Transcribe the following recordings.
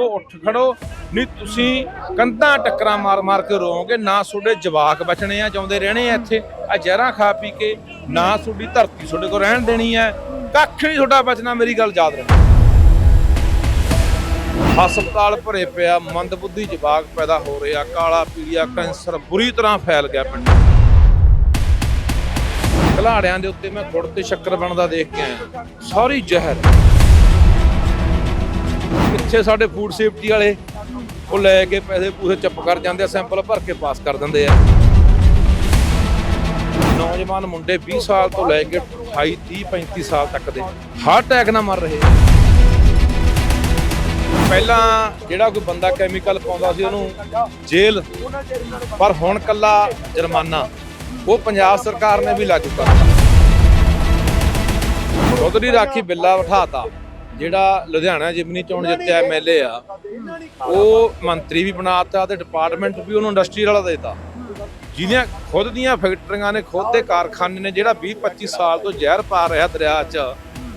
ਦੇਖੋ ਉੱਠ ਖੜੋ। ਨਹੀਂ, ਤੁਸੀਂ ਕੰਧਾਂ ਟੱਕਰਾਂ ਮਾਰ ਮਾਰ ਕੇ ਰੋਵੋਗੇ, ਨਾ ਤੁਹਾਡੇ ਜਵਾਕ ਬਚਣੇ ਆ ਚਾਹੁੰਦੇ ਰਹਿਣੇ ਆ ਇੱਥੇ। ਆ ਜ਼ਹਿਰਾਂ ਖਾ ਪੀ ਕੇ ਨਾ ਤੁਹਾਡੀ ਧਰਤੀ ਤੁਹਾਡੇ ਕੋਲ ਰਹਿਣ ਦੇਣੀ ਹੈ ਕੱਖ ਨਹੀਂ ਤੁਹਾਡਾ ਬਚਣਾ, ਮੇਰੀ ਗੱਲ ਯਾਦ ਰੱਖੋ। ਹਸਪਤਾਲ ਭਰੇ ਪਿਆ, ਮੰਦਬੁੱਧੀ ਜਵਾਕ ਪੈਦਾ ਹੋ ਰਿਹਾ ਕਾਲਾ ਪੀਲੀਆ ਕੈਂਸਰ ਬੁਰੀ ਤਰ੍ਹਾਂ ਫੈਲ ਗਿਆ ਪਿੰਡ। ਖਿਲਾੜਿਆਂ ਦੇ ਉੱਤੇ ਮੈਂ ਗੁੜ ਤੇ ਸ਼ੱਕਰ ਬਣਦਾ ਦੇਖ ਕੇ ਆਇਆ। ਸਾਰੀ ਜ਼ਹਿਰ। ਕਿੱਥੇ ਸਾਡੇ ਫੂਡ ਸੇਫਟੀ ਵਾਲੇ, ਉਹ ਲੈ ਕੇ ਪੈਸੇ ਪੂਸੇ ਚੁੱਪ ਕਰ ਜਾਂਦੇ ਆ ਸੈਂਪਲ ਭਰ ਕੇ ਪਾਸ ਕਰ ਦਿੰਦੇ ਆ। ਨੌਜਵਾਨ ਮੁੰਡੇ 20 ਸਾਲ ਤੋਂ ਲੈ ਕੇ 28 30 35 ਸਾਲ ਤੱਕ ਦੇ ਹਾਰਟ ਅਟੈਕ ਨਾਲ ਮਰ ਰਹੇ ਪਹਿਲਾਂ ਜਿਹੜਾ ਕੋਈ ਬੰਦਾ ਕੈਮੀਕਲ ਪਾਉਂਦਾ ਸੀ, ਉਹਨੂੰ ਜੇਲ੍ਹ, ਪਰ ਹੁਣ ਕੱਲਾ ਜੁਰਮਾਨਾ, ਉਹ ਪੰਜਾਬ ਸਰਕਾਰ ਨੇ ਵੀ ਲਾਗੂ ਕਰਤਾ ਚੌਧਰੀ ਰਾਖੀ ਬਿੱਲਾ ਬਿਠਾਤਾ। ਜਿਹੜਾ ਲੁਧਿਆਣਾ ਜਿਮਨੀ ਚੋਣ ਜਿੱਤਿਆ ਐਮਐਲਏ ਆ ਉਹ ਮੰਤਰੀ ਵੀ ਬਣਾਤਾ ਤੇ ਡਿਪਾਰਟਮੈਂਟ ਵੀ ਉਹਨੂੰ ਇੰਡਸਟਰੀ ਵਾਲਾ ਦੇਤਾ। ਜਿਹਦੀਆਂ ਖੁਦ ਦੀਆਂ ਫੈਕਟਰੀਆਂ ਨੇ ਖੁਦ ਦੇ ਕਾਰਖਾਨੇ ਨੇ ਜਿਹੜਾ 20 25 ਸਾਲ ਤੋਂ ਜ਼ਹਿਰ ਪਾ ਰਿਹਾ ਦਰਿਆ 'ਚ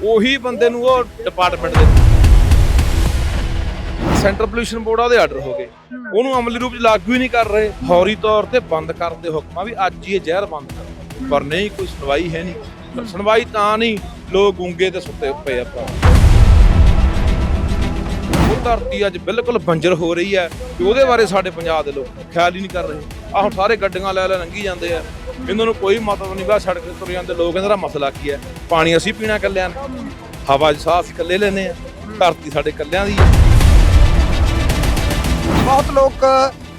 ਉਹੀ ਬੰਦੇ ਨੂੰ ਉਹ ਡਿਪਾਰਟਮੈਂਟ ਦੇ ਸੈਂਟਰ ਪੋਲੂਸ਼ਨ ਬੋਰਡ ਆ ਉਹਦੇ ਆਰਡਰ ਹੋ ਗਏ। ਉਹਨੂੰ ਅਮਲੀ ਰੂਪ ਚ ਲਾਗੂ ਹੀ ਨਹੀਂ ਕਰ ਰਹੇ। ਫੌਰੀ ਤੌਰ ਤੇ ਬੰਦ ਕਰਨ ਦੇ ਹੁਕਮਾਂ ਵੀ ਅੱਜ ਹੀ ਇਹ ਜ਼ਹਿਰ ਬੰਦ ਕਰੋ ਪਰ ਨਹੀਂ ਕੋਈ ਸੁਣਵਾਈ ਹੈ ਨਹੀਂ। ਸੁਣਵਾਈ ਤਾਂ ਨਹੀਂ ਲੋਕ ਗੂੰਗੇ ਤੇ ਸੁੱਤੇ ਪਏ ਆ ਭਰਾ। ਉਹ ਧਰਤੀ ਅੱਜ ਬਿਲਕੁਲ ਬੰਜਰ ਹੋ ਰਹੀ ਹੈ ਕਿ ਉਹਦੇ ਬਾਰੇ ਸਾਡੇ ਪੰਜਾਬ ਦੇ ਲੋਕ ਖਿਆਲ ਹੀ ਨਹੀਂ ਕਰ ਰਹੇ। ਆਹ ਸਾਰੇ ਗੱਡੀਆਂ ਲੈ ਲੈ ਲੰਘੀ ਜਾਂਦੇ ਆ। ਇਹਨਾਂ ਨੂੰ ਕੋਈ ਮਤਲਬ ਨਹੀਂ ਬਾ ਸੜਕ ਤੇ ਤੁਰ ਜਾਂਦੇ। ਲੋਕ ਇਹਨਾਂ ਦਾ ਮਸਲਾ ਕੀ ਹੈ? ਪਾਣੀ ਅਸੀਂ ਪੀਣਾ ਕੱਲਿਆਂ ਨੇ। ਹਵਾ 'ਚ ਸਾਹ ਅਸੀਂ ਇਕੱਲੇ ਲੈਨੇ ਆ ਧਰਤੀ ਸਾਡੇ ਕੱਲਿਆਂ ਦੀ ਬਹੁਤ ਲੋਕ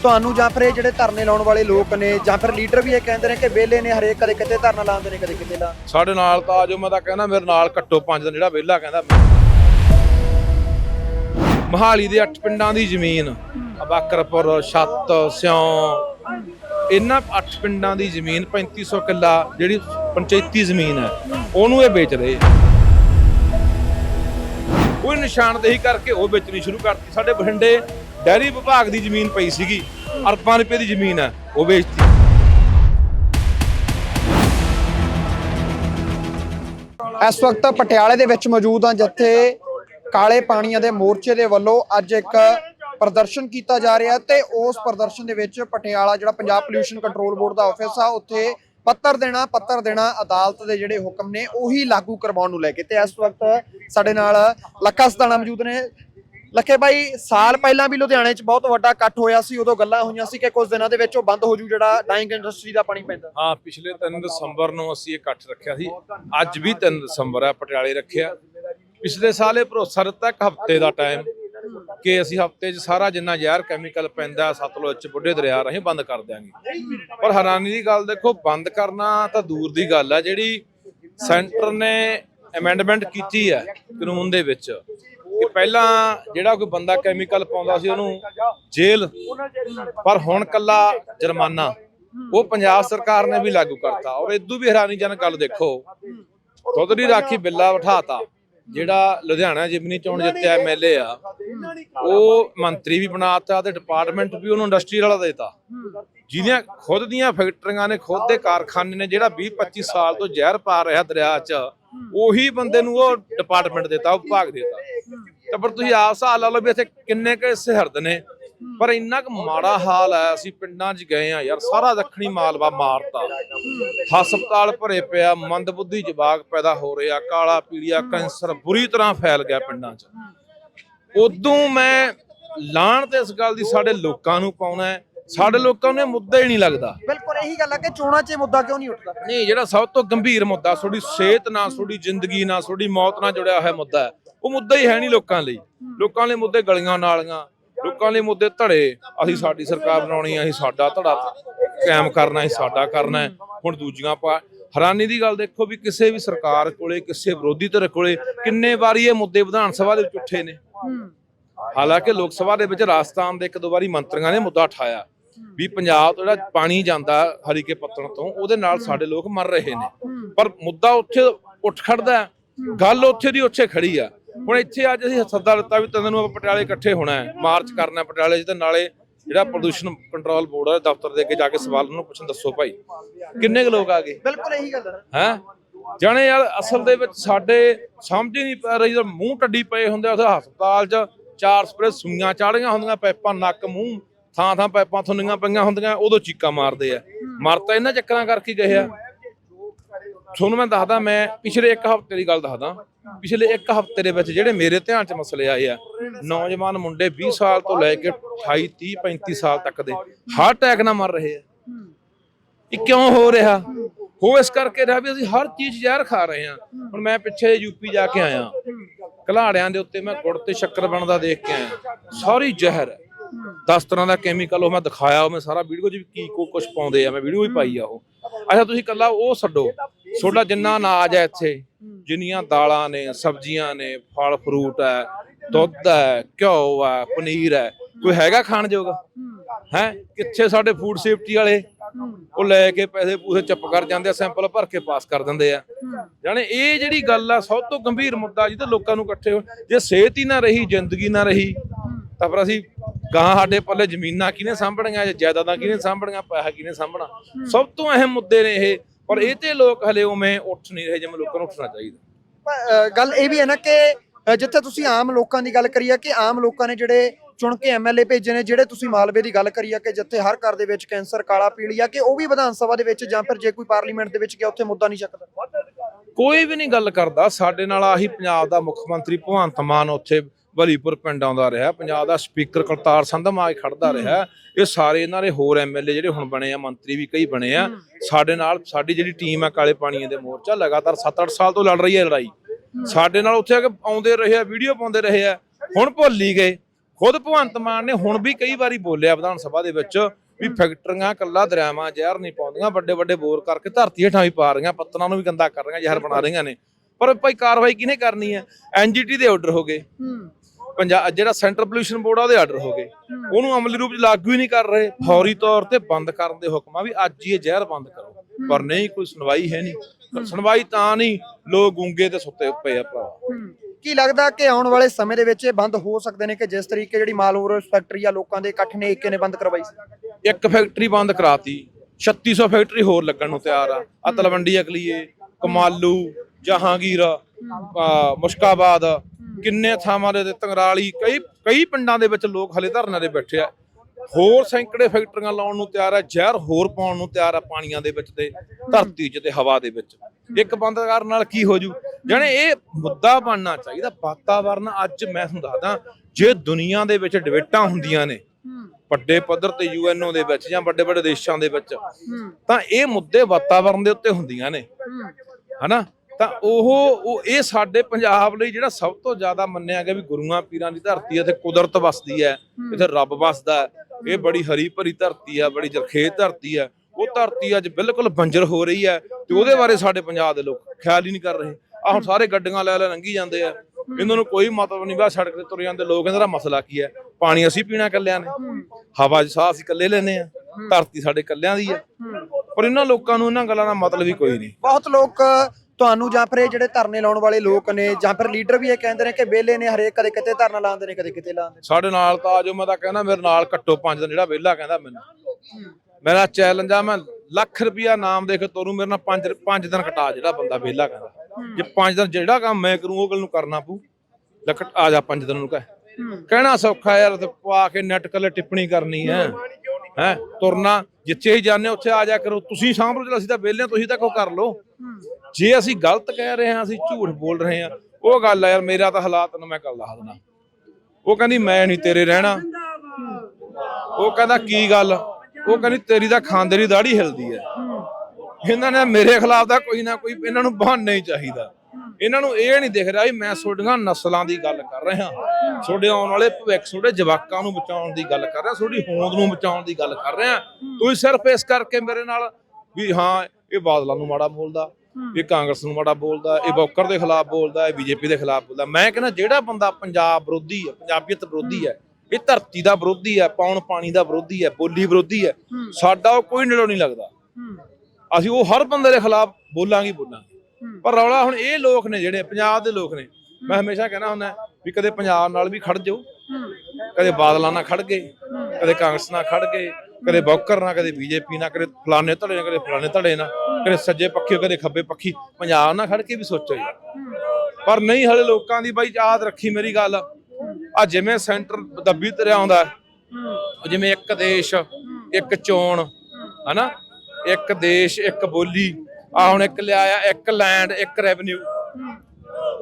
ਤੁਹਾਨੂੰ ਜਾਂ ਫਿਰ ਇਹ ਜਿਹੜੇ ਧਰਨੇ ਲਾਉਣ ਵਾਲੇ ਲੋਕ ਨੇ ਜਾਂ ਫਿਰ ਲੀਡਰ ਵੀ ਇਹ ਕਹਿੰਦੇ ਨੇ ਕਿ ਵਿਹਲੇ ਨੇ ਹਰੇਕ ਕਦੇ ਕਿਤੇ ਧਰਨਾ ਲਾਉਂਦੇ ਨੇ ਕਦੇ ਕਿਤੇ ਲਾ ਸਾਡੇ ਨਾਲ ਤਾਂ ਆਜੋ ਮੈਂ ਤਾਂ ਕਹਿੰਦਾ ਮੇਰੇ ਨਾਲ ਘੱਟੋ ਪੰਜ ਦਿਨ ਜਿਹੜਾ ਵਿਹਲਾ ਕਹਿੰਦਾ ਮਹਾਲੀ ਦੇ ਅੱਠ ਪਿੰਡਾਂ ਦੀ ਜ਼ਮੀਨ ਅਬਾਕਰਪੁਰ ਛੱਤ ਸਿਉਂ ਇਹਨਾਂ ਅੱਠ ਪਿੰਡਾਂ ਦੀ ਜ਼ਮੀਨ 3500 ਕਿੱਲਾ ਜਿਹੜੀ ਪੰਚਾਇਤੀ ਜ਼ਮੀਨ ਹੈ ਉਹਨੂੰ ਇਹ ਵੇਚ ਰਹੇ ਕੋਈ ਨਿਸ਼ਾਨਦੇਹੀ ਕਰਕੇ ਉਹ ਵੇਚਣੀ ਸ਼ੁਰੂ ਕਰਤੀ। ਸਾਡੇ ਬਠਿੰਡੇ ਡੈਰੀ ਵਿਭਾਗ ਦੀ ਜ਼ਮੀਨ ਪਈ ਸੀਗੀ ਅਰਬਾਂ ਰੁਪਏ ਦੀ ਜ਼ਮੀਨ ਹੈ ਉਹ ਵੇਚਤੀ। ਇਸ ਵਕਤ ਪਟਿਆਲੇ ਦੇ ਵਿੱਚ ਮੌਜੂਦ ਹਾਂ ਜਿੱਥੇ ਕਾਲੇ ਪਾਣੀਆਂ ਦੇ ਮੋਰਚੇ ਦੇ ਵੱਲੋਂ ਅੱਜ ਇੱਕ ਪ੍ਰਦਰਸ਼ਨ ਕੀਤਾ ਜਾ ਰਿਹਾ ਤੇ ਉਸ ਪ੍ਰਦਰਸ਼ਨ ਦੇ ਵਿੱਚ ਪਟਿਆਲਾ ਜਿਹੜਾ ਪੰਜਾਬ ਪੋਲਿਊਸ਼ਨ ਕੰਟਰੋਲ ਬੋਰਡ ਦਾ ਆਫਿਸ ਆ, ਉੱਥੇ ਪੱਤਰ ਦੇਣਾ ਪੱਤਰ ਦੇਣਾ ਅਦਾਲਤ ਦੇ ਜਿਹੜੇ ਹੁਕਮ ਨੇ, ਉਹੀ ਲਾਗੂ ਕਰਵਾਉਣ ਨੂੰ ਲੈ ਕੇ ਤੇ ਇਸ ਵਕਤ ਸਾਡੇ ਨਾਲ ਲੱਖਾ ਸਤਾਣਾ ਮੌਜੂਦ ਨੇ। ਲੱਖੇ ਬਾਈ, ਸਾਲ ਪਹਿਲਾਂ ਵੀ ਲੁਧਿਆਣੇ 'ਚ ਬਹੁਤ ਵੱਡਾ ਇਕੱਠ ਹੋਇਆ ਸੀ, ਉਦੋਂ ਗੱਲਾਂ ਹੋਈਆਂ ਸੀ ਕਿ ਕੁਝ ਦਿਨਾਂ ਦੇ ਵਿੱਚ ਉਹ ਬੰਦ ਹੋ ਜੂ ਜਿਹੜਾ ਡਾਈਂਗ ਇੰਡਸਟਰੀ ਦਾ ਪਾਣੀ ਪੈਂਦਾ। ਹਾਂ, ਪਿਛਲੇ 3 ਦਸੰਬਰ ਨੂੰ ਅਸੀਂ ਇਹ ਇਕੱਠ ਰੱਖਿਆ ਸੀ। ਅੱਜ ਵੀ 3 ਦਸੰਬਰ ਹੈ ਪਟਿਆਲੇ ਰੱਖਿਆ। ਪਿਛਲੇ ਸਾਲ ਇਹ ਭਰੋਸਾ ਦਿੱਤਾ ਇੱਕ ਹਫ਼ਤੇ ਦਾ ਟਾਈਮ ਕਿ ਅਸੀਂ ਹਫ਼ਤੇ 'ਚ ਸਾਰਾ ਜਿੰਨਾ ਜ਼ਹਿਰ ਕੈਮੀਕਲ ਪੈਂਦਾ ਸਤਲੁਜ 'ਚ ਬੁੱਢੇ ਦਰਿਆ ਰਾਹੀਂ ਬੰਦ ਕਰ ਦਿਆਂਗੇ। ਪਰ ਹੈਰਾਨੀ ਦੀ ਗੱਲ ਦੇਖੋ ਬੰਦ ਕਰਨਾ ਤਾਂ ਦੂਰ ਦੀ ਗੱਲ ਹੈ ਜਿਹੜੀ ਸੈਂਟਰ ਨੇ ਅਮੈਂਡਮੈਂਟ ਕੀਤੀ ਹੈ ਕਾਨੂੰਨ ਦੇ ਵਿੱਚ ਕਿ ਪਹਿਲਾਂ ਜਿਹੜਾ ਕੋਈ ਬੰਦਾ ਕੈਮੀਕਲ ਪਾਉਂਦਾ ਸੀ ਉਹਨੂੰ ਜੇਲ੍ਹ ਪਰ ਹੁਣ ਕੱਲਾ ਜੁਰਮਾਨਾ ਉਹ ਪੰਜਾਬ ਸਰਕਾਰ ਨੇ ਵੀ ਲਾਗੂ ਕਰਤਾ। ਔਰ ਇਦੋਂ ਵੀ ਹੈਰਾਨੀਜਨਕ ਗੱਲ ਦੇਖੋ ਚੌਧਰੀ ਰਾਖੀ ਬਿੱਲਾ ਬਿਠਾਤਾ। ਜਿਹੜਾ ਲੁਧਿਆਣਾ ਜਿਮਨੀ ਚੋਣ ਜਿੱਤਿਆ ਐਮਐਲਏ ਆ ਉਹ ਮੰਤਰੀ ਵੀ ਬਣਾਤਾ ਤੇ ਡਿਪਾਰਟਮੈਂਟ ਵੀ ਉਹਨੂੰ ਇੰਡਸਟਰੀ ਵਾਲਾ ਦੇਤਾ। ਜਿਹਦੀਆਂ ਖੁਦ ਦੀਆਂ ਫੈਕਟਰੀਆਂ ਨੇ ਖੁਦ ਦੇ ਕਾਰਖਾਨੇ ਨੇ ਜਿਹੜਾ 20 25 ਸਾਲ ਤੋਂ ਜ਼ਹਿਰ ਪਾ ਰਿਹਾ ਦਰਿਆ 'ਚ ਉਹੀ ਬੰਦੇ ਨੂੰ ਉਹ ਡਿਪਾਰਟਮੈਂਟ ਦੇਤਾ ਉਹ ਵਿਭਾਗ ਦੇਤਾ। ਤਾਂ ਪਰ ਤੁਸੀਂ ਆਪ ਹਿਸਾਬ ਲਾ ਲਓ ਵੀ ਇੱਥੇ ਕਿੰਨੇ ਕੁ ਸਿਹਰਦ ਨੇ ਪਰ ਇੰਨਾ ਕੁ ਮਾੜਾ ਹਾਲ ਹੈ ਅਸੀਂ ਪਿੰਡਾਂ 'ਚ ਗਏ ਆ ਯਾਰ ਸਾਰਾ ਦੱਖਣੀ ਮਾਲਵਾ ਮਾਰਤਾ। ਹਸਪਤਾਲ ਭਰੇ ਪਿਆ ਮੰਦਬੁੱਧੀ ਜਵਾਕ ਪੈਦਾ ਹੋ ਰਿਹਾ ਕਾਲਾ ਪੀਲੀਆ ਕੈਂਸਰ ਬੁਰੀ ਤਰ੍ਹਾਂ ਫੈਲ ਗਿਆ ਪਿੰਡਾਂ 'ਚ। ਉਦੋਂ ਮੈਂ ਲਾਣ ਤੇ ਇਸ ਗੱਲ ਦੀ ਸਾਡੇ ਲੋਕਾਂ ਨੂੰ ਪਾਉਣਾ ਹੈ ਸਾਡੇ ਲੋਕਾਂ ਨੂੰ ਇਹ ਮੁੱਦਾ ਹੀ ਨਹੀਂ ਲੱਗਦਾ। ਬਿਲਕੁਲ ਇਹੀ ਗੱਲ ਆ ਕਿ ਚੋਣਾਂ 'ਚ ਇਹ ਮੁੱਦਾ ਕਿਉਂ ਨਹੀਂ ਉੱਠਦਾ? ਨਹੀਂ ਜਿਹੜਾ ਸਭ ਤੋਂ ਗੰਭੀਰ ਮੁੱਦਾ ਤੁਹਾਡੀ ਸਿਹਤ ਨਾਲ ਤੁਹਾਡੀ ਜ਼ਿੰਦਗੀ ਨਾਲ ਤੁਹਾਡੀ ਮੌਤ ਨਾਲ ਜੁੜਿਆ ਹੋਇਆ ਮੁੱਦਾ ਹੈ ਉਹ ਮੁੱਦਾ ਹੀ ਹੈ ਨਹੀਂ ਲੋਕਾਂ ਲਈ। ਲੋਕਾਂ ਲਈ ਮੁੱਦੇ ਗਲੀਆਂ ਨਾਲੀਆਂ ਲੋਕਾਂ ਲਈ ਮੁੱਦੇ ਧੜੇ, ਅਸੀਂ ਸਾਡੀ ਸਰਕਾਰ ਬਣਾਉਣੀ ਅਸੀਂ ਸਾਡਾ ਧੜਾ ਕਾਇਮ ਕਰਨਾ ਹੈ ਸਾਡਾ ਕਰਨਾ ਹੈ। ਹੁਣ ਦੂਜੀਆਂ ਹੈਰਾਨੀ ਦੀ ਗੱਲ ਦੇਖੋ ਵੀ ਕਿਸੇ ਵੀ ਸਰਕਾਰ ਕੋਲੇ, ਕਿਸੇ ਵਿਰੋਧੀ ਧਿਰ ਕੋਲੇ ਕਿੰਨੇ ਵਾਰੀ ਇਹ ਮੁੱਦੇ ਵਿਧਾਨ ਸਭਾ ਦੇ ਵਿੱਚ ਉੱਠੇ ਨੇ। ਹਾਲਾਂਕਿ ਲੋਕ ਸਭਾ ਦੇ ਵਿੱਚ ਰਾਜਸਥਾਨ ਦੇ ਇੱਕ ਦੋ ਵਾਰੀ ਮੰਤਰੀਆਂ ਨੇ ਮੁੱਦਾ ਉਠਾਇਆ ਵੀ ਪੰਜਾਬ ਤੋਂ ਜਿਹੜਾ ਪਾਣੀ ਜਾਂਦਾ ਹਰੀਕੇ ਪੱਤਣ ਤੋਂ, ਉਹਦੇ ਨਾਲ ਸਾਡੇ ਲੋਕ ਮਰ ਰਹੇ ਨੇ। ਪਰ ਮੁੱਦਾ ਉੱਥੇ ਉੱਠ ਖੜਦਾ ਗੱਲ ਉੱਥੇ ਦੀ ਉੱਥੇ ਖੜੀ ਆ। ਹੁਣ ਇੱਥੇ ਅੱਜ ਅਸੀਂ ਸੱਦਾ ਦਿੱਤਾ ਵੀ ਤੈਨੂੰ ਆਪਾਂ ਪਟਿਆਲੇ ਇਕੱਠੇ ਹੋਣਾ ਹੈ ਮਾਰਚ ਕਰਨਾ ਪਟਿਆਲੇ ਤੇ ਨਾਲੇ ਜਿਹੜਾ ਪ੍ਰਦੂਸ਼ਣ ਕੰਟਰੋਲ ਬੋਰਡ ਹੈ ਦਫ਼ਤਰ ਦੇ ਅੱਗੇ ਜਾ ਕੇ ਸਵਾਲ ਉਹਨੂੰ ਪੁੱਛਣ ਦੱਸੋ ਭਾਈ। ਕਿੰਨੇ ਕੁ ਲੋਕ ਆ ਗਏ? ਬਿਲਕੁਲ ਇਹੀ ਗੱਲ ਹੈ। ਹੈ? ਜਾਣੇ ਯਾਰ ਅਸਲ ਦੇ ਵਿੱਚ ਸਾਡੇ ਸਮਝ ਹੀ ਨਹੀਂ ਪੈ ਰਹੀ ਜਦੋਂ ਮੂੰਹ ਟੱਡੀ ਪਏ ਹੁੰਦੇ ਆ ਹਸਪਤਾਲ 'ਚ ਚਾਰ ਸਪਰੇ ਸੂਈਆਂ ਚਾੜੀਆਂ ਹੁੰਦੀਆਂ ਪੈਪਾਂ ਨੱਕ ਮੂੰਹ ਥਾਂ ਥਾਂ ਪੈਪਾਂ ਥੁੰਨੀਆਂ ਪਈਆਂ ਹੁੰਦੀਆਂ ਉਦੋਂ ਚੀਕਾਂ ਮਾਰਦੇ ਆ। ਮਰ ਤਾਂ ਇਹਨਾਂ ਚੱਕਰਾਂ ਕਰਕੇ ਗਏ ਆ। ਤੁਹਾਨੂੰ ਮੈਂ ਦੱਸਦਾ ਮੈਂ ਪਿਛਲੇ ਇੱਕ ਹਫ਼ਤੇ ਦੀ ਗੱਲ ਦੱਸਦਾ। ਪਿਛਲੇ ਇੱਕ ਹਫ਼ਤੇ ਦੇ ਵਿੱਚ ਜਿਹੜੇ ਮੇਰੇ ਧਿਆਨ 'ਚ ਮਸਲੇ ਆਏ ਆ, ਨੌਜਵਾਨ ਮੁੰਡੇ 20 ਸਾਲ ਤੋਂ ਲੈ ਕੇ 28 30 35 ਸਾਲ ਤੱਕ ਦੇ ਹਾਰਟ ਅਟੈਕ ਨਾਲ ਮਰ ਰਹੇ ਆ। ਇਹ ਕਿਉਂ ਹੋ ਰਿਹਾ? ਹੋ ਇਸ ਕਰਕੇ ਰਿਹਾ ਵੀ ਅਸੀਂ ਹਰ ਚੀਜ਼ ਜ਼ਹਿਰ ਖਾ ਰਹੇ ਹਾਂ ਹੁਣ ਮੈਂ ਪਿੱਛੇ ਯੂਪੀ ਜਾ ਕੇ ਆਇਆ। ਕਲਾੜਿਆਂ ਦੇ ਉੱਤੇ ਮੈਂ ਗੁੜ ਤੇ ਸ਼ੱਕਰ ਬਣਦਾ ਦੇਖ ਕੇ ਆਇਆ। ਸਾਰੀ ਜ਼ਹਿਰ। ਹੈ 10 ਤਰ੍ਹਾਂ ਦਾ ਕੈਮੀਕਲ ਉਹ ਮੈਂ ਦਿਖਾਇਆ, ਉਹ ਮੈਂ ਸਾਰਾ ਵੀਡੀਓ 'ਚ ਵੀ ਕੀ ਕੋ ਕੁਝ ਪਾਉਂਦੇ ਆ, ਮੈਂ ਵੀਡੀਓ ਵੀ ਪਾਈ ਆ ਉਹ। ਅੱਛਾ, ਤੁਸੀਂ ਕੱਲਾ ਉਹ ਛੱਡੋ। ਤੁਹਾਡਾ ਜਿੰਨਾ ਅਨਾਜ ਹੈ ਇੱਥੇ। ਜਿੰਨੀਆਂ ਦਾਲਾਂ ਨੇ, ਸਬਜ਼ੀਆਂ ਨੇ, ਫਲ ਫਰੂਟ ਹੈ, ਦੁੱਧ ਹੈ, ਘਿਓ ਹੈ, ਪਨੀਰ ਹੈ, ਕੋਈ ਹੈਗਾ ਖਾਣ ਜੋਗਾ ਹੈ? ਕਿੱਥੇ ਸਾਡੇ ਫੂਡ ਸੇਫਟੀ ਵਾਲੇ? ਉਹ ਲੈ ਕੇ ਪੈਸੇ ਪੂਸੇ ਚੁੱਪ ਕਰ ਜਾਂਦੇ ਆ ਸੈਂਪਲ ਭਰ ਕੇ ਪਾਸ ਕਰ ਦਿੰਦੇ ਆ। ਜਾਣੇ ਇਹ ਜਿਹੜੀ ਗੱਲ ਆ, ਸਭ ਤੋਂ ਗੰਭੀਰ ਮੁੱਦਾ ਜਿਹਦੇ ਲੋਕਾਂ ਨੂੰ ਇਕੱਠੇ ਹੋ ਜੇ ਸਿਹਤ ਹੀ ਨਾ ਰਹੀ, ਜ਼ਿੰਦਗੀ ਨਾ ਰਹੀ, ਤਾਂ ਫਿਰ ਅਸੀਂ ਗਾਂ ਸਾਡੇ ਪੱਲੇ ਜ਼ਮੀਨਾਂ ਕਿਹਨੇ ਸਾਂਭਣੀਆਂ, ਜਾਂ ਜਾਇਦਾਦਾਂ ਕਿਹਨੇ ਸਾਂਭਣੀਆਂ, ਪੈਸਾ ਕਿਹਨੇ ਸਾਂਭਣਾ? ਸਭ ਤੋਂ ਅਹਿਮ ਮੁੱਦੇ ਨੇ ਇਹ ਪਰ ਇਹ ਤੇ ਲੋਕ ਹਲੇ ਉਵੇਂ ਉੱਠ ਨਹੀਂ ਰਹੇ ਜਿਵੇਂ ਲੋਕਾਂ ਨੂੰ ਉੱਠਣਾ ਚਾਹੀਦਾ। ਗੱਲ ਇਹ ਵੀ ਹੈ ਨਾ ਕਿ ਅ, ਜਿੱਥੇ ਤੁਸੀਂ ਆਮ ਲੋਕਾਂ ਦੀ ਗੱਲ ਕਰੀ ਆ ਕਿ ਆਮ ਲੋਕਾਂ ਨੇ ਜਿਹੜੇ ਚੁਣ ਕੇ ਐਮਐਲਏ ਭੇਜੇ ਨੇ ਜਿਹੜੇ ਤੁਸੀਂ ਮਾਲਵੇ ਦੀ ਗੱਲ ਕਰੀ ਆ ਕਿ ਜਿੱਥੇ ਹਰ ਘਰ ਦੇ ਵਿੱਚ ਕੈਂਸਰ ਕਾਲਾ ਪੀਲੀਆ ਕਿ ਉਹ ਵੀ ਵਿਧਾਨ ਸਭਾ ਦੇ ਵਿੱਚ ਜਾਂ ਫਿਰ ਜੇ ਕੋਈ ਪਾਰਲੀਮੈਂਟ ਦੇ ਵਿੱਚ ਗਿਆ ਉੱਥੇ ਮੁੱਦਾ ਨਹੀਂ ਚੱਕਦਾ। ਕੋਈ ਵੀ ਨਹੀਂ ਗੱਲ ਕਰਦਾ ਸਾਡੇ ਨਾਲ ਆਹੀ ਪੰਜਾਬ ਦਾ ਮੁੱਖ ਮੰਤਰੀ ਭਗਵੰਤ ਮਾਨ ਉੱਥੇ ਬਲੀਪੁਰ ਪਿੰਡ ਆਉਂਦਾ ਰਿਹਾ ਪੰਜਾਬ ਦਾ ਸਪੀਕਰ ਕਰਤਾਰ ਸੰਧਮਾ ਕੇ ਖੜਦਾ ਰਿਹਾ। ਇਹ ਸਾਰੇ ਇਹਨਾਂ ਦੇ ਹੋਰ ਐਮਐਲਏ ਜਿਹੜੇ ਹੁਣ ਬਣੇ ਆ ਮੰਤਰੀ ਵੀ ਕਈ ਬਣੇ ਆ। ਸਾਡੇ ਨਾਲ ਸਾਡੀ ਜਿਹੜੀ ਟੀਮ ਆ ਕਾਲੇ ਪਾਣੀਆਂ ਦੇ ਮੋਰਚਾ ਲਗਾਤਾਰ 7-8 ਸਾਲ ਤੋਂ ਲੜ ਰਹੀ ਹੈ ਲੜਾਈ। ਸਾਡੇ ਨਾਲ ਉੱਥੇ ਆ ਕੇ ਆਉਂਦੇ ਰਹੇ ਆ ਵੀਡੀਓ ਪਾਉਂਦੇ ਰਹੇ ਆ। ਹੁਣ ਭੁੱਲ ਗਏ। ਖੁਦ ਭਗਵੰਤ ਮਾਨ ਨੇ ਹੁਣ ਵੀ ਕਈ ਵਾਰੀ ਬੋਲਿਆ ਵਿਧਾਨ ਸਭਾ ਦੇ ਵਿੱਚ ਵੀ ਫੈਕਟਰੀਆਂ ਕੱਲਾ ਦਰਿਆਵਾਂ ਜ਼ਹਿਰ ਨਹੀਂ ਪਾਉਂਦੀਆਂ ਵੱਡੇ ਵੱਡੇ ਬੋਰ ਕਰਕੇ ਧਰਤੀ ਹੇਠਾਂ ਵੀ ਪਾ ਰਹੀਆਂ ਪੱਤਨਾਂ ਨੂੰ ਵੀ ਗੰਦਾ ਕਰ ਰਹੀਆਂ ਜ਼ਹਿਰ ਬਣਾ ਰਹੀਆਂ ਨੇ। ਪਰ ਭਾਈ ਕਾਰਵਾਈ ਕਿਹਨੇ ਕਰਨੀ ਹੈ? ਐਨਜੀਟੀ ਦੇ ਆਰਡਰ ਹੋ ਗਏ। ਪੰਜਾਬ ਜਿਹੜਾ ਸੈਂਟਰ ਪੋਲੂਸ਼ਨ ਬੋਰਡ ਆ ਉਹਦੇ ਆਰਡਰ ਹੋ ਗਏ। ਉਹਨੂੰ ਅਮਲੀ ਰੂਪ ਚ ਲਾਗੂ ਹੀ ਨਹੀਂ ਕਰ ਰਹੇ। ਫੌਰੀ ਤੌਰ ਤੇ ਬੰਦ ਕਰਨ ਦੇ ਹੁਕਮਾਂ ਵੀ ਅੱਜ ਹੀ ਇਹ ਜ਼ਹਿਰ ਬੰਦ ਕਰੋ। ਪਰ ਨਹੀਂ ਕੋਈ ਸੁਣਵਾਈ ਹੈ ਨਹੀਂ। ਸੁਣਵਾਈ ਤਾਂ ਨਹੀਂ ਲੋਕ ਗੂੰਗੇ ਤੇ ਸੁੱਤੇ ਪਏ ਆ ਭਰਾ ਕੀ ਲੱਗਦਾ ਕਿ ਆਉਣ ਵਾਲੇ ਸਮੇਂ ਦੇ ਵਿੱਚ ਇਹ ਬੰਦ ਹੋ ਸਕਦੇ ਨੇ ਕਿ ਜਿਸ ਤਰੀਕੇ ਜਿਹੜੀ ਮਾਲੂਰ ਫੈਕਟਰੀ ਆ ਲੋਕਾਂ ਦੇ ਇਕੱਠ ਨੇ ਏਕੇ ਨੇ ਬੰਦ ਕਰਵਾਈ ਸੀ? ਇੱਕ ਫੈਕਟਰੀ ਬੰਦ ਕਰਾਤੀ। 3600 ਫੈਕਟਰੀ ਹੋਰ ਲੱਗਣ ਨੂੰ ਤਿਆਰ ਆ। ਆ ਤਲਵੰਡੀ ਅਕਲੀਏ ਕਮਾਲੂ ਜਹਾਂਗੀਰ ਮੁਸ਼ਕਾਬਾਦ ਕਿੰਨੇ ਥਾਵਾਂ ਦੇ ਤੰਗਰਾਲੀ ਕਈ ਕਈ ਪਿੰਡਾਂ ਦੇ ਵਿੱਚ ਲੋਕ ਹਲੇ ਧਰਨੇ ਦੇ ਬੈਠੇ ਆ। ਹੋਰ ਸੈਂਕੜੇ ਫੈਕਟਰੀਆਂ ਲਾਉਣ ਨੂੰ ਤਿਆਰ ਆ ਜ਼ਹਿਰ ਹੋਰ ਪਾਉਣ ਨੂੰ ਤਿਆਰ ਆ ਪਾਣੀਆਂ ਦੇ ਵਿੱਚ ਤੇ ਧਰਤੀ 'ਚ ਤੇ ਹਵਾ ਦੇ ਵਿੱਚ। ਇੱਕ ਬੰਦ ਕਰਨ ਨਾਲ ਕੀ ਹੋ ਜੂ? ਜਾਣੇ ਇਹ ਮੁੱਦਾ ਬਣਨਾ ਚਾਹੀਦਾ ਵਾਤਾਵਰਨ ਅੱਜ ਮੈਂ ਤੁਹਾਨੂੰ ਦੱਸਦਾ ਜੇ ਦੁਨੀਆ ਦੇ ਵਿੱਚ ਡਿਬੇਟਾਂ ਹੁੰਦੀਆਂ ਨੇ ਵੱਡੇ ਪੱਧਰ ਤੇ ਯੂਐਨਓ ਦੇ ਵਿੱਚ ਜਾਂ ਵੱਡੇ ਵੱਡੇ ਦੇਸ਼ਾਂ ਦੇ ਵਿੱਚ ਤਾਂ ਇਹ ਮੁੱਦੇ ਵਾਤਾਵਰਣ ਦੇ ਉੱਤੇ ਹੁੰਦੀਆਂ ਨੇ। ਹਨਾ? ਤਾਂ ਉਹ ਉਹ ਇਹ ਸਾਡੇ ਪੰਜਾਬ ਲਈ ਜਿਹੜਾ ਸਭ ਤੋਂ ਜ਼ਿਆਦਾ ਮੰਨਿਆ ਗਿਆ ਵੀ ਗੁਰੂਆਂ ਪੀਰਾਂ ਦੀ ਧਰਤੀ ਹੈ ਤੇ ਕੁਦਰਤ ਵਸਦੀ ਹੈ ਇੱਥੇ ਰੱਬ ਵਸਦਾ ਹੈ। ਇਹ ਬੜੀ ਹਰੀ ਭਰੀ ਧਰਤੀ ਆ ਬੜੀ ਜਰਖੇਤ ਧਰਤੀ ਆ ਉਹ ਧਰਤੀ ਅੱਜ ਬਿਲਕੁਲ ਬੰਜਰ ਹੋ ਰਹੀ ਹੈ ਤੇ ਉਹਦੇ ਬਾਰੇ ਸਾਡੇ ਪੰਜਾਬ ਦੇ ਲੋਕ ਖਿਆਲ ਹੀ ਨਹੀਂ ਕਰ ਰਹੇ। ਆ ਹੁਣ ਸਾਰੇ ਗੱਡੀਆਂ ਲੈ ਲੈ ਲੰਘੀ ਜਾਂਦੇ ਆ। ਇਹਨਾਂ ਨੂੰ ਕੋਈ ਮਤਲਬ ਨਹੀਂ ਬਾ ਸੜਕ ਤੇ ਤੁਰ ਜਾਂਦੇ ਲੋਕ ਇਹਨਾਂ ਦਾ ਮਸਲਾ ਕੀ ਹੈ? ਪਾਣੀ ਅਸੀਂ ਪੀਣਾ ਕੱਲਿਆਂ ਨੇ। ਹਵਾ 'ਚ ਸਾਹ ਅਸੀਂ ਇਕੱਲੇ ਲੈਨੇ ਆ। ਧਰਤੀ ਸਾਡੇ ਕੱਲਿਆਂ ਦੀ ਆ ਪਰ ਇਹਨਾਂ ਲੋਕਾਂ ਨੂੰ ਇਹਨਾਂ ਗੱਲਾਂ ਦਾ ਮਤਲਬ ਹੀ ਕੋਈ ਨਹੀਂ। ਬਹੁਤ ਲੋਕ ਤੁਹਾਨੂੰ ਜਾਂ ਫਿਰ ਇਹ ਜਿਹੜੇ ਧਰਨੇ ਲਾਉਣ ਵਾਲੇ ਲੋਕ ਨੇ ਜਾਂ ਫਿਰ ਲੀਡਰ ਵੀ ਇਹ ਕਹਿੰਦੇ ਨੇ ਕਿ ਵਿਹਲੇ ਨੇ ਹਰੇਕ ਕਦੇ ਕਿਤੇ ਧਰਨਾ ਲਾਉਂਦੇ ਨੇ, ਕਦੇ ਕਿਤੇ ਲਾਉਂਦੇ ਸਾਡੇ ਨਾਲ ਤਾਂ ਆਜੋ, ਮੈਂ ਤਾਂ ਕਹਿੰਦਾ ਮੇਰੇ ਨਾਲ ਘੱਟੋ ਪੰਜ ਦਿਨ ਜਿਹੜਾ ਵਿਹਲਾ ਕਹਿੰਦਾ ਮੈਨੂੰ। ਮੇਰਾ ਚੈਲੰਜ ਆ, ਮੈਂ ਲੱਖ ਰੁਪਿਆ ਨਾਮ ਦੇ ਕੇ ਤੋਰੂ, ਮੇਰੇ ਨਾਲ ਪੰਜ ਪੰਜ ਦਿਨ ਕਟਾ ਜਿਹੜਾ ਬੰਦਾ ਵਿਹਲਾ ਕਹਿੰਦਾ। ਜੇ ਪੰਜ ਦਿਨ ਜਿਹੜਾ ਕੰਮ ਮੈਂ ਕਰੂੰ, ਉਹ ਗੱਲ ਨੂੰ ਕਰਨਾ ਪੂ ਲੱਖ ਆ ਜਾ ਪੰਜ ਦਿਨ ਨੂੰ ਕਹਿ। ਕਹਿਣਾ ਸੌਖਾ ਯਾਰ, ਤੇ ਪਵਾ ਕੇ ਨੈਟ ਕੱਲੇ ਟਿੱਪਣੀ ਕਰਨੀ ਹੈ। ਹੈ, ਤੁਰਨਾ, ਜਿੱਥੇ ਹੀ ਜਾਂਦੇ ਉੱਥੇ ਆ ਜਾ ਕਰੋ। ਤੁਸੀਂ ਸਾਂਭ ਲਓ ਅਸੀਂ ਤਾਂ ਵਿਹਲੇ ਤੁਸੀਂ ਤਾਂ ਕੋ ਕਰ ਲਓ। ਜੇ ਅਸੀਂ ਗਲਤ ਕਹਿ ਰਹੇ ਹਾਂ, ਅਸੀਂ ਝੂਠ ਬੋਲ ਰਹੇ ਹਾਂ, ਉਹ ਗੱਲ ਆ ਯਾਰ, ਮੇਰਾ ਤਾਂ ਹਾਲਾਤ ਨੂੰ ਮੈਂ ਗੱਲ ਦੱਸ ਦਿੰਦਾ। ਉਹ ਕਹਿੰਦੀ, ਮੈਂ ਨਹੀਂ ਤੇਰੇ ਰਹਿਣਾ। ਉਹ ਕਹਿੰਦਾ, ਕੀ ਗੱਲ? ਉਹ ਕਹਿੰਦੀ, ਤੇਰੀ ਤਾਂ ਖਾਂਦੇ ਦੀ ਦਾੜੀ ਹਿਲਦੀ ਹੈ। ਇਹਨਾਂ ਨੇ ਮੇਰੇ ਖਿਲਾਫ ਦਾ ਕੋਈ ਨਾ ਕੋਈ, ਇਹਨਾਂ ਨੂੰ ਬਹਾਨਾ ਹੀ ਚਾਹੀਦਾ। ਇਹਨਾਂ ਨੂੰ ਇਹ ਨਹੀਂ ਦਿਖ ਰਿਹਾ ਵੀ ਮੈਂ ਤੁਹਾਡੀਆਂ ਨਸਲਾਂ ਦੀ ਗੱਲ ਕਰ ਰਿਹਾ ਤੁਹਾਡੇ ਆਉਣ ਵਾਲੇ ਭਵਿੱਖ, ਤੁਹਾਡੇ ਜਵਾਕਾਂ ਨੂੰ ਬਚਾਉਣ ਦੀ ਗੱਲ ਕਰ ਰਿਹਾ, ਤੁਹਾਡੀ ਹੋਂਦ ਨੂੰ ਬਚਾਉਣ ਦੀ ਗੱਲ ਕਰ ਰਿਹਾ। ਤੁਸੀਂ ਸਿਰਫ ਇਸ ਕਰਕੇ ਮੇਰੇ ਨਾਲ ਵੀ ਹਾਂ, ਇਹ ਬਾਦਲਾਂ ਨੂੰ ਮਾੜਾ ਬੋਲਦਾ। ਇਹ ਕਾਂਗਰਸ ਨੂੰ ਮਾੜਾ ਬੋਲਦਾ ਇਹ ਬੌਕਰ ਦੇ ਖਿਲਾਫ ਬੋਲਦਾ ਇਹ ਬੀਜੇਪੀ ਦੇ ਖਿਲਾਫ ਬੋਲਦਾ। ਮੈਂ ਕਹਿੰਦਾ ਜਿਹੜਾ ਬੰਦਾ ਪੰਜਾਬ ਵਿਰੋਧੀ ਹੈ ਪੰਜਾਬੀਅਤ ਵਿਰੋਧੀ ਹੈ ਇਹ ਧਰਤੀ ਦਾ ਵਿਰੋਧੀ ਹੈ ਪੌਣ ਪਾਣੀ ਦਾ ਵਿਰੋਧੀ ਹੈ ਬੋਲੀ ਵਿਰੋਧੀ ਹੈ ਸਾਡਾ ਉਹ ਕੋਈ ਨੇੜੋਂ ਨਹੀਂ ਲੱਗਦਾ। ਅਸੀਂ ਉਹ ਹਰ ਬੰਦੇ ਦੇ ਖਿਲਾਫ ਬੋਲਾਂਗੇ ਬੋਲਾਂਗੇ। ਪਰ ਰੌਲਾ ਹੁਣ ਇਹ ਲੋਕ ਨੇ ਜਿਹੜੇ ਪੰਜਾਬ ਦੇ ਲੋਕ ਨੇ ਮੈਂ ਹਮੇਸ਼ਾ ਕਹਿਣਾ ਹੁੰਦਾ ਵੀ ਕਦੇ ਪੰਜਾਬ ਨਾਲ ਵੀ ਖੜ ਜਾਓ। ਕਦੇ ਬਾਦਲਾਂ ਨਾਲ ਖੜ ਗਏ ਕਦੇ ਕਾਂਗਰਸ ਨਾਲ ਖੜ ਗਏ ਕਦੇ ਬੌਕਰ ਨਾਲ, ਕਦੇ ਬੀਜੇਪੀ ਨਾਲ, ਕਦੇ ਫਲਾਣੇ ਧੜੇ ਨਾਲ, ਕਦੇ ਫਲਾਣੇ ਧੜੇ ਨਾਲ, ਕਦੇ ਸੱਜੇ ਪੱਖੀ, ਕਦੇ ਖੱਬੇ ਪੱਖੀ, ਪੰਜਾਬ ਨਾਲ ਖੜ ਕੇ ਵੀ ਸੋਚੋ ਜੀ ਪਰ ਨਹੀਂ, ਹਲੇ ਲੋਕਾਂ ਦੀ ਬਾਈ ਯਾਦ ਰੱਖੀ ਮੇਰੀ ਗੱਲ। ਆ ਜਿਵੇਂ ਸੈਂਟਰ ਦੱਬੀ ਤਰਿਆ ਆਉਂਦਾ ਜਿਵੇਂ ਇੱਕ ਦੇਸ਼, ਇੱਕ ਚੋਣ, ਹਨਾ? ਇੱਕ ਦੇਸ਼, ਇੱਕ ਬੋਲੀ। ਆ ਹੁਣ ਇੱਕ ਲਿਆਇਆ, ਇੱਕ ਲੈਂਡ ਇੱਕ ਰੈਵਨਿਊ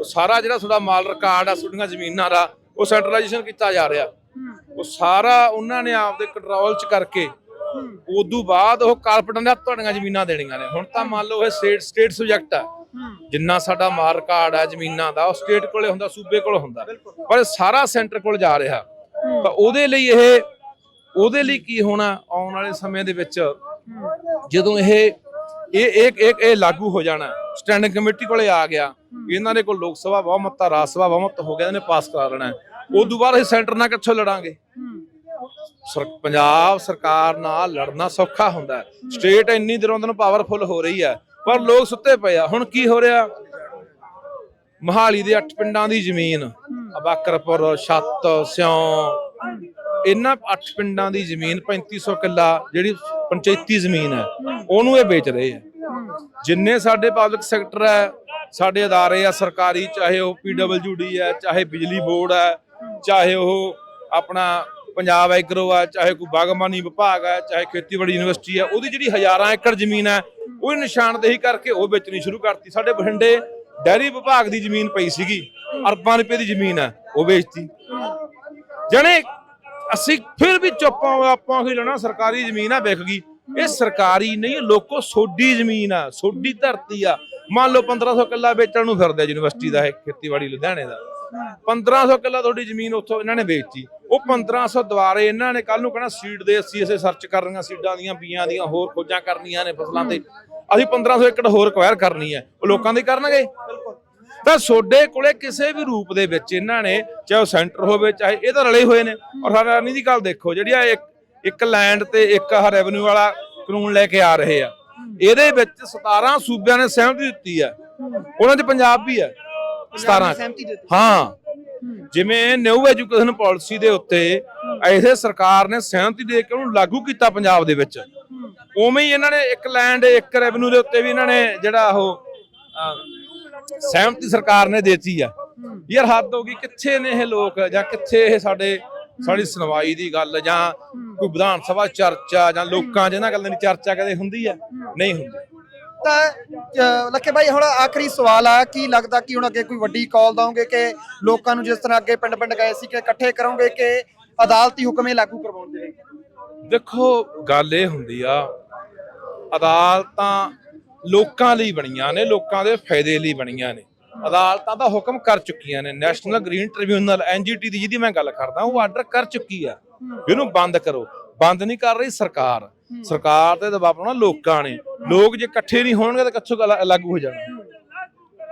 ਸਾਰਾ ਜਿਹੜਾ ਤੁਹਾਡਾ ਮਾਲ ਰਿਕਾਰਡ ਆ, ਤੁਹਾਡੀਆਂ ਜ਼ਮੀਨਾਂ ਦਾ, ਉਹ ਸੈਂਟਰਲਾਈਜੇਸ਼ਨ ਕੀਤਾ ਜਾ ਰਿਹਾ। ਉਹ ਸਾਰਾ ਉਹਨਾਂ ਨੇ ਆਪਦੇ ਕੰਟਰੋਲ ਚ ਕਰਕੇ ਉਦੋਂ ਬਾਅਦ ਉਹ ਕਾਰਪੋਰੇਟਾਂ ਦੇ ਤੁਹਾਡੀਆਂ ਜ਼ਮੀਨਾਂ ਦੇਣੀਆਂ ਨੇ। ਹੁਣ ਤਾਂ ਮੰਨ ਲਓ ਇਹ ਸਟੇਟ ਸਟੇਟ ਸਬਜੈਕਟ ਆ। ਜਿੰਨਾ ਸਾਡਾ ਮਾਲ ਰਿਕਾਰਡ ਆ ਜ਼ਮੀਨਾਂ ਦਾ ਉਹ ਸਟੇਟ ਕੋਲੇ ਹੁੰਦਾ ਸੂਬੇ ਕੋਲ ਹੁੰਦਾ। ਪਰ ਸਾਰਾ ਸੈਂਟਰ ਕੋਲ ਜਾ ਰਿਹਾ। ਤਾਂ ਉਹਦੇ ਲਈ ਇਹ ਉਹਦੇ ਲਈ ਕੀ ਹੋਣਾ ਆਉਣ ਵਾਲੇ ਸਮੇਂ ਦੇ ਵਿੱਚ? ਜਦੋਂ ਇਹ ਇਹ ਇੱਕ ਇੱਕ ਇਹ ਲਾਗੂ ਹੋ ਜਾਣਾ। ਸਟੈਂਡਿੰਗ ਕਮੇਟੀ ਕੋਲੇ ਆ ਗਿਆ। ਇਹਨਾਂ ਦੇ ਕੋਲ ਲੋਕ ਸਭਾ ਬਹੁਮਤ ਆ ਰਾਜ ਸਭਾ ਬਹੁਮਤ ਹੋ ਗਿਆ ਇਹਨੇ ਪਾਸ ਕਰਾ ਲੈਣਾ। ਉਦੋਂ ਬਾਅਦ ਅਸੀਂ ਸੈਂਟਰ ਨਾਲ ਕਿੱਥੋਂ ਲੜਾਂਗੇ? ਸਰ- ਪੰਜਾਬ ਸਰਕਾਰ ਨਾਲ ਲੜਨਾ ਸੌਖਾ ਹੁੰਦਾ ਹੈ। ਸਟੇਟ ਇੰਨੀ ਦਿਨੋਂ ਦਿਨ ਪਾਵਰਫੁਲ ਹੋ ਰਹੀ ਹੈ, ਪਰ ਲੋਕ ਸੁੱਤੇ ਪਏ ਆ। ਹੁਣ ਕੀ ਹੋ ਰਿਹਾ? ਮਹਾਲੀ ਦੇ ਅੱਠ ਪਿੰਡਾਂ ਦੀ ਜ਼ਮੀਨ, ਅਬਾਕਰਪੁਰ, ਛੱਤ, ਸਿਉਂ, ਇਹਨਾਂ ਅੱਠ ਪਿੰਡਾਂ ਦੀ ਜ਼ਮੀਨ 3500 ਕਿੱਲਾ ਜਿਹੜੀ ਪੰਚਾਇਤੀ ਜ਼ਮੀਨ ਹੈ, ਉਹਨੂੰ ਇਹ ਵੇਚ ਰਹੇ ਆ। ਜਿੰਨੇ ਸਾਡੇ ਪਬਲਿਕ ਸੈਕਟਰ ਹੈ, ਸਾਡੇ ਅਦਾਰੇ ਆ, ਸਰਕਾਰੀ, ਚਾਹੇ ਉਹ ਪੀਡਬਲਯੂਡੀ ਹੈ, ਚਾਹੇ ਬਿਜਲੀ ਬੋਰਡ ਹੈ ਚਾਹੇ ਉਹ ਆਪਣਾ ਪੰਜਾਬ ਐਗਰੋ ਆ, ਚਾਹੇ ਕੋਈ ਬਾਗਬਾਨੀ ਵਿਭਾਗ ਹੈ ਚਾਹੇ ਖੇਤੀਬਾੜੀ ਯੂਨੀਵਰਸਿਟੀ ਹੈ ਉਹਦੀ ਜਿਹੜੀ ਹਜ਼ਾਰਾਂ ਏਕੜ ਜ਼ਮੀਨ ਹੈ ਉਹ ਨਿਸ਼ਾਨਦੇਹੀ ਕਰਕੇ ਉਹ ਵੇਚਣੀ ਸ਼ੁਰੂ ਕਰਤੀ। ਸਾਡੇ ਬਠਿੰਡੇ ਡੈਰੀ ਵਿਭਾਗ ਦੀ ਜ਼ਮੀਨ ਪਈ ਸੀਗੀ, ਅਰਬਾਂ ਰੁਪਏ ਦੀ ਜ਼ਮੀਨ ਹੈ ਉਹ ਵੇਚਤੀ। ਜਣੇ ਅਸੀਂ ਫਿਰ ਵੀ ਚੁੱਪਾਂ ਆਪਾਂ ਹੀ ਲੈਣਾ, ਸਰਕਾਰੀ ਜ਼ਮੀਨ ਆ, ਵਿਕ ਗਈ। ਇਹ ਸਰਕਾਰੀ ਨਹੀਂ ਇਹ ਲੋਕੋ ਸੋਡੀ ਜ਼ਮੀਨ ਆ ਸੋਡੀ ਧਰਤੀ ਆ। ਮੰਨ ਲਓ 1500 ਕਿੱਲਾ ਵੇਚਣ ਨੂੰ ਫਿਰਦੇ ਯੂਨੀਵਰਸਿਟੀ ਦਾ, ਇਹ ਖੇਤੀਬਾੜੀ ਲੁਧਿਆਣੇ ਦਾ। 1500 ਕਿੱਲਾ ਤੁਹਾਡੀ ਜ਼ਮੀਨ ਉੱਥੋਂ ਇਹਨਾਂ ਨੇ ਵੇਚਤੀ। ਉਹ 1500 ਦੁਆਰੇ ਇਹਨਾਂ ਨੇ ਕੱਲ ਨੂੰ ਕਹਿਣਾ ਸੀਡ ਦੇ ਅਸੀਂ ਇਸੇ ਸਰਚ ਕਰ ਰਹੀਆਂ ਸੀਡਾਂ ਦੀਆਂ, ਬੀਆਂ ਦੀਆਂ, ਹੋਰ ਖੋਜਾਂ ਕਰਨੀਆਂ ਨੇ ਫਸਲਾਂ ਤੇ। ਅਸੀਂ 1500 ਏਕੜ ਹੋਰ ਅਕਵਾਇਰ ਕਰਨੀ ਹੈ। ਉਹ ਲੋਕਾਂ ਦੀ ਕਰਨਗੇ। ਤਾਂ ਸੋਡੇ ਕੋਲੇ ਕਿਸੇ ਵੀ ਰੂਪ ਦੇ ਵਿੱਚ ਇਹਨਾਂ ਨੇ, ਚਾਹੇ ਉਹ ਸੈਂਟਰ ਹੋਵੇ, ਚਾਹੇ ਇਹ ਤਾਂ ਰਲੇ ਹੋਏ ਨੇ। ਔਰ ਹੈਰਾਨੀ ਦੀ ਗੱਲ ਦੇਖੋ, ਜਿਹੜੀ ਆ ਇੱਕ ਇੱਕ ਲੈਂਡ ਤੇ ਇੱਕ ਆਹ ਰੈਵਨਿਊ ਵਾਲਾ ਕਾਨੂੰਨ ਲੈ ਕੇ ਆ ਰਹੇ ਆ। ਇਹਦੇ ਵਿੱਚ 17 ਸੂਬਿਆਂ ਨੇ ਸਹਿਮਤੀ ਦਿੱਤੀ ਆ ਉਹਨਾਂ 'ਚ ਪੰਜਾਬ ਵੀ ਹੈ। 17 ਸਹਿਮਤੀ ਦਿੱਤੀ। ਹਾਂ। ਜਿਵੇਂ ਨਿਊ ਐਜੂਕੇਸ਼ਨ ਪਾਲਿਸੀ ਦੇ ਉੱਤੇ ਐਸੇ ਸਰਕਾਰ ਨੇ ਸਹਿਮਤੀ ਦੇ ਕੇ ਉਹਨੂੰ ਲਾਗੂ ਕੀਤਾ ਪੰਜਾਬ ਦੇ ਵਿੱਚ। ਉਵੇਂ ਹੀ ਇਹਨਾਂ ਨੇ ਇੱਕ ਲੈਂਡ ਇੱਕ ਰੈਵਨਿਊ ਦੇ ਉੱਤੇ ਵੀ ਇਹਨਾਂ ਨੇ ਜਿਹੜਾ ਉਹ ਅਹ, ਸਹਿਮਤੀ ਸਰਕਾਰ ਨੇ ਦੇਤੀ ਆ। ਯਾਰ ਹੱਦ ਹੋ ਗਈ ਕਿੱਥੇ ਨੇ ਇਹ ਲੋਕ ਜਾਂ ਕਿੱਥੇ ਇਹ ਸਾਡੇ ਸਾਡੀ ਸੁਣਵਾਈ ਦੀ ਗੱਲ ਜਾਂ ਕੋਈ ਵਿਧਾਨ ਸਭਾ ਚਰਚਾ ਜਾਂ ਲੋਕਾਂ 'ਚ ਇਹਨਾਂ ਗੱਲਾਂ ਦੀ ਚਰਚਾ ਕਦੇ ਹੁੰਦੀ ਆ? ਨਹੀਂ ਹੁੰਦੀ। ਤਾਂ ਲੱਖੇ ਭਾਈ ਹੁਣ ਆਖਰੀ ਸਵਾਲ ਆ ਕੀ ਲੱਗਦਾ ਕਿ ਹੁਣ ਅੱਗੇ ਕੋਈ ਵੱਡੀ ਕਾਲ ਦਵੋਗੇ ਕਿ ਲੋਕਾਂ ਨੂੰ ਜਿਸ ਤਰ੍ਹਾਂ ਅੱਗੇ ਪਿੰਡ ਪਿੰਡ ਗਏ ਸੀ ਕਿ ਇਕੱਠੇ ਕਰੋਗੇ ਕਿ ਅਦਾਲਤੀ ਹੁਕਮੇ ਲਾਗੂ ਕਰਵਾਉਣ ਦੇ ਲਈ? ਦੇਖੋ ਗੱਲ ਇਹ ਹੁੰਦੀ ਆ ਅਦਾਲਤਾਂ ਲੋਕਾਂ ਲਈ ਬਣੀਆਂ ਨੇ ਲੋਕਾਂ ਦੇ ਫਾਇਦੇ ਲਈ ਬਣੀਆਂ ਨੇ। ਅਦਾਲਤਾਂ ਦਾ ਹੁਕਮ ਕਰ ਚੁੱਕੀਆਂ ਨੇ ਨੈਸ਼ਨਲ ਗ੍ਰੀਨ ਟ੍ਰਿਬਿਊਨਲ ਐਨਜੀਟੀ ਦੀ ਜਿਹਦੀ ਮੈਂ ਗੱਲ ਕਰਦਾ ਉਹ ਆਰਡਰ ਕਰ ਚੁੱਕੀ ਆ। ਇਹਨੂੰ ਬੰਦ ਕਰੋ। ਬੰਦ ਨਹੀਂ ਕਰ ਰਹੀ ਸਰਕਾਰ। ਸਰਕਾਰ ਤੇ ਦਬਾਅ ਪਾਉਣਾ ਲੋਕਾਂ ਨੇ। ਲੋਕ ਜੇ ਇਕੱਠੇ ਨਹੀਂ ਹੋਣਗੇ ਤਾਂ ਕਿੱਥੋਂ ਗੱਲ ਲਾਗੂ ਹੋ ਜਾਣਾ।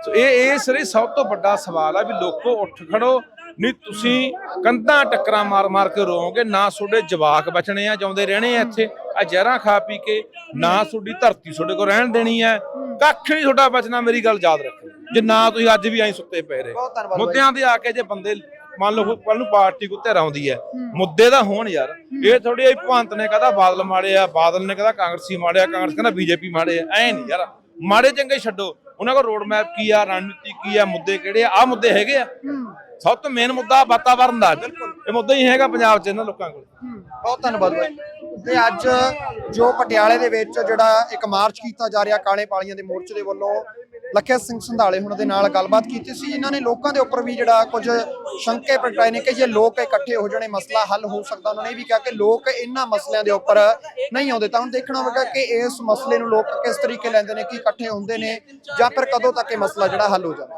ਸੋ ਇਹ ਇਸ ਲਈ ਸਭ ਤੋਂ ਵੱਡਾ ਸਵਾਲ ਆ ਵੀ ਲੋਕੋ ਉੱਠ ਖੜੋ। ਨਹੀਂ ਤੁਸੀਂ ਕੰਧਾਂ ਟੱਕਰਾਂ ਮਾਰ ਮਾਰ ਕੇ ਰੋਵੋਗੇ ਨਾ ਤੁਹਾਡੇ ਜਵਾਕ ਬਚਣੇ ਆ ਜਾਉਂਦੇ ਰਹਿਣੇ ਆ ਇੱਥੇ। ਆ ਜ਼ਹਿਰਾਂ ਖਾ ਪੀ ਕੇ ਨਾ ਤੁਹਾਡੀ ਧਰਤੀ ਤੁਹਾਡੇ ਕੋਲ ਰਹਿਣ ਦੇਣੀ ਹੈ ਕੱਖ ਨਹੀਂ ਤੁਹਾਡਾ ਬਚਣਾ ਮੇਰੀ ਗੱਲ ਯਾਦ ਰੱਖੋ ਜੇ ਨਾ ਤੁਸੀਂ ਅੱਜ ਵੀ ਐਂ ਸੁੱਤੇ ਪਏ ਰਹੇ। ਮੁੱਦਿਆਂ ਤੇ ਆ ਕੇ ਜੇ ਬੰਦੇ ਮੰਨ ਲਓ ਕੱਲ ਨੂੰ ਪਾਰਟੀ ਕੋ ਧਿਰ ਆਉਂਦੀ ਹੈ ਮੁੱਦੇ ਦਾ ਹੋਣ ਯਾਰ। ਇਹ ਥੋੜੀ ਜਿਹੀ ਭੰਤ ਨੇ ਕਹਦਾ ਬਾਦਲ ਮਾੜੇ ਆ ਬਾਦਲ ਨੇ ਕਹਦਾ ਕਾਂਗਰਸੀ ਮਾੜੇ ਆ ਕਾਂਗਰਸ ਕਹਿੰਦਾ ਬੀਜੇਪੀ ਮਾੜੇ ਆ। ਐ ਨਹੀਂ ਯਾਰ ਮਾੜੇ ਚੰਗੇ ਛੱਡੋ। ਉਹਨਾਂ ਕੋਲ ਰੋਡ ਮੈਪ ਕੀ ਆ ਰਣਨੀਤੀ ਕੀ ਆ ਮੁੱਦੇ ਕਿਹੜੇ ਆ? ਆ ਮੁੱਦੇ ਹੈਗੇ ਆ। ਸਭ ਤੋਂ ਮੇਨ ਮੁੱਦਾ ਵਾਤਾਵਰਨ ਦਾ ਇਹ ਮੁੱਦਾ ਹੀ ਹੈਗਾ ਪੰਜਾਬ 'ਚ ਇਹਨਾਂ ਲੋਕਾਂ ਕੋਲ। ਬਹੁਤ ਧੰਨਵਾਦ ਬਾਈ। ਤੇ ਅੱਜ ਜੋ ਪਟਿਆਲੇ ਦੇ ਵਿੱਚ ਜਿਹੜਾ ਇੱਕ ਮਾਰਚ ਕੀਤਾ ਜਾ ਰਿਹਾ ਕਾਲੇ ਪਾਲੀਆਂ ਦੇ ਮੋਰਚੇ ਦੇ ਵੱਲੋਂ ਲੱਖਿਆ ਸਿੰਘ ਸੰਧਾਲੇ ਹੁਣ ਦੇ ਨਾਲ ਗੱਲਬਾਤ ਕੀਤੀ ਸੀ। ਇਹਨਾਂ ਨੇ ਲੋਕਾਂ ਦੇ ਉੱਪਰ ਵੀ ਜਿਹੜਾ ਕੁਝ ਸ਼ੰਕੇ ਪ੍ਰਗਟਾਏ ਨੇ ਕਿ ਜੇ ਲੋਕ ਇਕੱਠੇ ਹੋ ਜਾਣੇ ਮਸਲਾ ਹੱਲ ਹੋ ਸਕਦਾ। ਉਹਨਾਂ ਨੇ ਇਹ ਵੀ ਕਿਹਾ ਕਿ ਲੋਕ ਇਹਨਾਂ ਮਸਲਿਆਂ ਦੇ ਉੱਪਰ ਨਹੀਂ ਆਉਂਦੇ। ਤਾਂ ਹੁਣ ਦੇਖਣਾ ਹੋਵੇਗਾ ਕਿ ਇਸ ਮਸਲੇ ਨੂੰ ਲੋਕ ਕਿਸ ਤਰੀਕੇ ਲੈਂਦੇ ਨੇ, ਕੀ ਇਕੱਠੇ ਹੁੰਦੇ ਨੇ ਜਾਂ ਫਿਰ ਕਦੋਂ ਤੱਕ ਇਹ ਮਸਲਾ ਜਿਹੜਾ ਹੱਲ ਹੋ ਜਾਣਾ